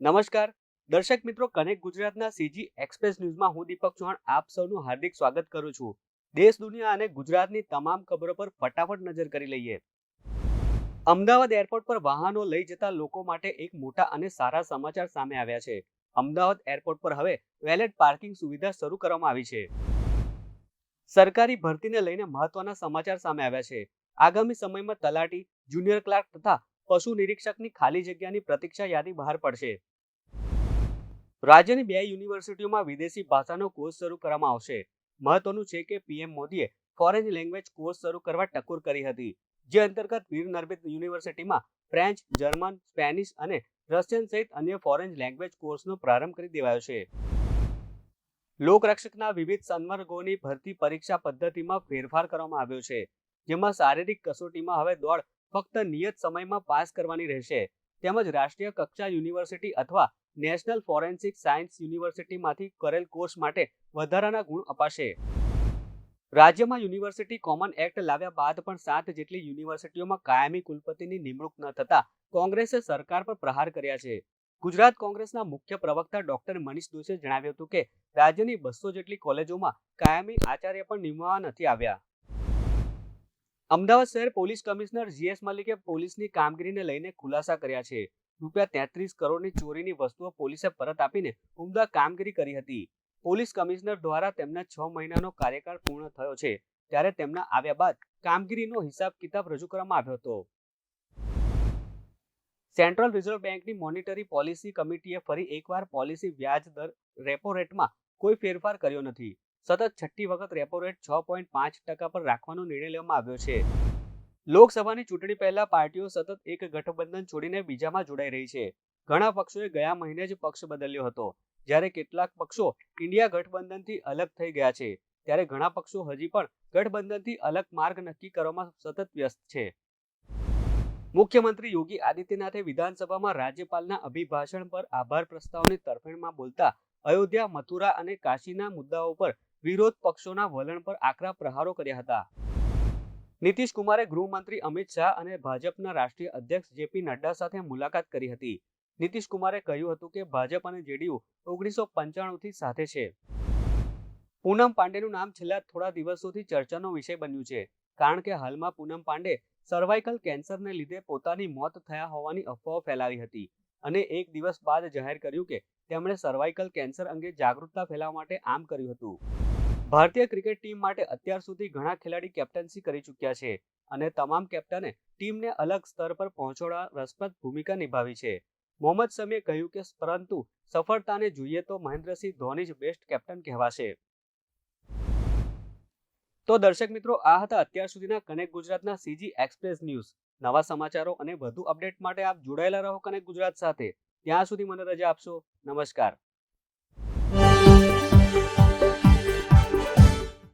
નમસ્કાર. દર્શક મિત્રો, કનેક્ટ ગુજરાતના સીજી એક્સપ્રેસ ન્યૂઝમાં હું દીપક ચૌહાણ આપ સૌનું હાર્દિક સ્વાગત કરું છું. દેશ, દુનિયા અને ગુજરાતની તમામ ખબરો પર ફટાફટ નજર કરી લઈએ. અમદાવાદ એરપોર્ટ પર વાહનો લઈ જતા લોકો માટે એક મોટા અને સારા સમાચાર સામે આવ્યા છે. અમદાવાદ એરપોર્ટ પર હવે વેલેટ પાર્કિંગ સુવિધા શરૂ કરવામાં આવી છે. સરકારી ભરતીને લઈને મહત્વના સમાચાર સામે આવ્યા છે. આગામી સમયમાં તલાટી, જુનિયર ક્લાર્ક તથા પશુ નિરીક્ષકની ખાલી જગ્યાની પ્રતીક્ષા યાદી બહાર પડશે. રાજ્યની બે યુનિવર્સિટીઓમાં વિદેશી ભાષાનો કોર્સ શરૂ કરવામાં આવશે. મહત્વનું છે કે પીએમ મોદીએ ફોરેન લેંગ્વેજ કોર્સ શરૂ કરવા ટકોર કરી હતી, જે અંતર્ગત વીર નર્મદ યુનિવર્સિટીમાં ફ્રેન્ચ, જર્મન, સ્પેનિશ અને રશિયન સહિત અન્ય ફોરેન લેંગ્વેજ કોર્સનો પ્રારંભ કરી દેવાયો છે. લોકરક્ષકના વિવિધ સંવર્ગોની ભરતી પરીક્ષા પદ્ધતિમાં ફેરફાર કરવામાં આવ્યો છે, જેમાં શારીરિક કસોટીમાં હવે દોડ ફક્ત નિયત સમયમાં પાસ કરવાની રહેશે. તેમજ રાષ્ટ્રીય કક્ષા યુનિવર્સિટી અથવા નેશનલ ફોરેન્સિક સાયન્સ યુનિવર્સિટીમાંથી કરેલ કોર્સ માટે વધારાના ગુણ અપાશે. રાજ્યમાં યુનિવર્સિટી કોમન એક્ટ લાવ્યા બાદ પણ સાત જેટલી યુનિવર્સિટીઓમાં કાયમી કુલપતિની નિમણૂક ન થતા કોંગ્રેસે સરકાર પર પ્રહાર કર્યા છે. ગુજરાત કોંગ્રેસના મુખ્ય પ્રવક્તા ડોક્ટર મનીષ દોશીએ જણાવ્યું હતું કે, રાજ્યની બસો જેટલી કોલેજોમાં કાયમી આચાર્ય પણ નિમવા નથી આવ્યા. અમદાવાદ શહેર પોલીસ કમિશનર જીએસ મલિકે પોલીસની કામગીરીને લઈને ખુલાસા કર્યા છે. રૂપિયા તેત્રીસ કરોડની ચોરીની વસ્તુઓ પોલીસે પરત આપીને ઉમદા કામગીરી કરી હતી. પોલીસ કમિશનર દ્વારા તેમના છ મહિનાનો કાર્યકાળ પૂર્ણ થયો છે, ત્યારે તેમના આવ્યા બાદ કામગીરીનો હિસાબ કિતાબ રજૂ કરવામાં આવ્યો હતો. સેન્ટ્રલ રિઝર્વ બેંકની મોનિટરી પોલિસી કમિટીએ ફરી એકવાર પોલિસી વ્યાજ દર રેપો રેટમાં કોઈ ફેરફાર કર્યો નથી. સતત છઠ્ઠી વખત રેપો રેટ છ પોઈન્ટ પાંચ ટકા પર રાખવાનો નિર્ણય લેવામાં આવ્યો છે. લોકસભાની ચૂંટણી પહેલા પાર્ટીઓ સતત એક ગઠબંધન છોડીને બીજામાં જોડાઈ રહી છે. ઘણા પક્ષોએ ગયા મહિને જ પક્ષ બદલ્યો હતો. જ્યારે કેટલાક પક્ષો ઇન્ડિયા ગઠબંધનથી અલગ થઈ ગયા છે, ત્યારે ઘણા પક્ષો હજી પણ ગઠબંધનથી અલગ માર્ગ નક્કી કરવામાં સતત વ્યસ્ત છે. મુખ્યમંત્રી યોગી આદિત્યનાથે વિધાનસભામાં રાજ્યપાલના અભિભાષણ પર આભાર પ્રસ્તાવની તરફેણમાં બોલતા અયોધ્યા, મથુરા અને કાશીના મુદ્દાઓ પર વિરોધ પક્ષોના વલણ પર આકરા પ્રહારો કર્યા હતા. નીતિશ કુમારે ગૃહમંત્રી અમિત શાહ અને ભાજપના રાષ્ટ્રીય અધ્યક્ષ જેપી નડ્ડા સાથે મુલાકાત કરી હતી. નીતિશ કુમારે કહ્યું હતું કે ભાજપ અને જેડીયુ ઓગણીસો પંચાણુંથી સાથે છે. પૂનમ પાંડેનું નામ છેલ્લા થોડા દિવસોથી ચર્ચાનો વિષય બન્યું છે, કારણ કે હાલમાં પૂનમ પાંડે સર્વાઇકલ કેન્સરને લીધે પોતાની મોત થયા હોવાની અફવાઓ ફેલાવી હતી અને એક દિવસ બાદ જાહેર કર્યું કે તેમણે સર્વાઇકલ કેન્સર અંગે જાગૃતતા ફેલાવવા માટે આમ કર્યું હતું. ભારતીય ક્રિકેટ ટીમ માટે અત્યાર સુધી ઘણા ખેલાડી કેપ્ટન્સી કરી ચૂક્યા છે અને તમામ કેપ્ટને ટીમને અલગ સ્તર પર પહોંચવા રસપ્રદ ભૂમિકા નિભાવી છે. મોહમ્મદ શમીએ કહ્યું કે, પરંતુ સફળતાને જોઈએ તો મહેન્દ્રસિંહ ધોની જ બેસ્ટ કેપ્ટન કહેવાશે. તો દર્શક મિત્રો, આ હતા અત્યાર સુધીના કનેક્ટ ગુજરાતના સીજી એક્સપ્રેસ ન્યૂઝ નવા સમાચારો અને વધુ અપડેટ માટે આપ જોડાયેલા રહો કનેક્ટ ગુજરાત સાથે. ત્યાં સુધી મને રજા આપશો. નમસ્કાર.